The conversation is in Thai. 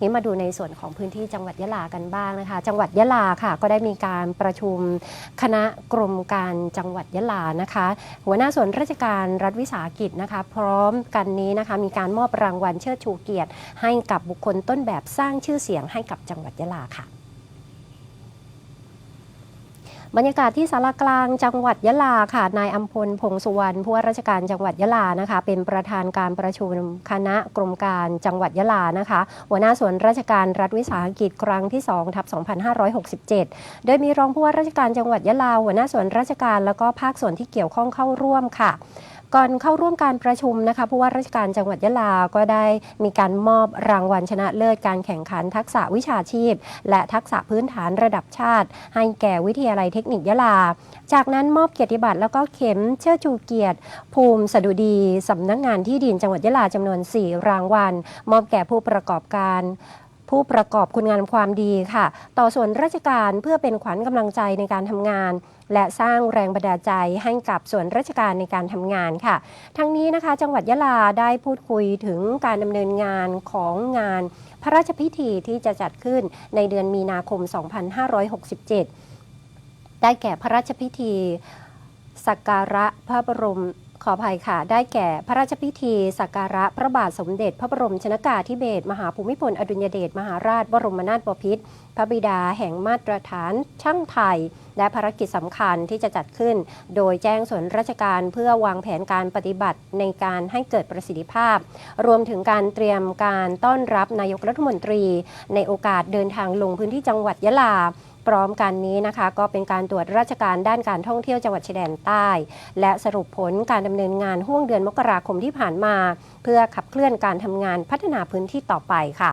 นี้มาดูในส่วนของพื้นที่จังหวัดยะลากันบ้างนะคะ จังหวัดยะลาค่ะ ก็ได้มีการประชุมคณะกรมการจังหวัดยะลานะคะ หัวหน้าส่วนราชการรัฐวิสาหกิจนะคะ พร้อมกันนี้นะคะมีการมอบรางวัลเชิดชูเกียรติ ให้กับบุคคลต้นแบบสร้างชื่อเสียงให้กับจังหวัดยะลาค่ะ บรรยากาศที่สารกลางจังหวัดยะลาค่ะ นายอัมพลพงสุวรรณผู้ว่าราชการจังหวัดยะลานะคะ เป็นประธานการประชุมคณะกรมการจังหวัดยะลานะคะ หัวหน้าส่วนราชการรัฐวิสาหกิจครั้งที่2ทับ2567 โดยมีรองผู้ว่าราชการจังหวัดยะลาหัวหน้าส่วนราชการแล้วก็ภาคส่วนที่เกี่ยวข้องเข้าร่วมค่ะ ก่อนเข้าร่วมการประชุมนะคะผู้ว่าราชการจังหวัดยะลา ก็ได้มีการมอบรางวัลชนะเลิศการแข่งขันทักษะวิชาชีพ และทักษะพื้นฐานระดับชาติ ให้แก่วิทยาลัยเทคนิคยะลา จากนั้นมอบเกียรติบัตรแล้วก็เข็มเชิดชูเกียรติ ภูมิสดุดีสำนักงานที่ดินจังหวัดยะลาจำนวน 4 รางวัล มอบแก่ผู้ประกอบการ ผู้ประกอบคุณงามความดีค่ะ ต่อส่วนราชการเพื่อเป็นขวัญกำลังใจในการทำงาน และสร้างแรงบันดาลใจให้กับส่วนราชการในการทำงานค่ะ ทั้งนี้นะคะ จังหวัดยะลาได้พูดคุยถึงการดำเนินงานของงาน พระราชพิธีที่จะจัดขึ้นในเดือนมีนาคม 2567 ได้แก่พระราชพิธีสักการะพระบรม ขออภัยค่ะ ได้แก่พระราชพิธีสักการะพระบาทสมเด็จ พระบรมชนากาธิเบศรมหาภูมิพลอดุลยเดชมหาราชบรมนาถบพิตรพระบิดาแห่งมาตรฐานช่างไทย และภารกิจสำคัญที่จะจัดขึ้น โดยแจ้งส่วนราชการเพื่อวางแผนการปฏิบัติในการให้เกิดประสิทธิภาพ รวมถึงการเตรียมการต้อนรับนายกรัฐมนตรี ในโอกาสเดินทางลงพื้นที่จังหวัดยะลา พร้อมกันนี้นะคะ ก็เป็นการตรวจราชการด้านการท่องเที่ยวจังหวัดชายแดนใต้ และสรุปผลการดำเนินงานห่วงเดือนมกราคมที่ผ่านมา เพื่อขับเคลื่อนการทำงานพัฒนาพื้นที่ต่อไปค่ะ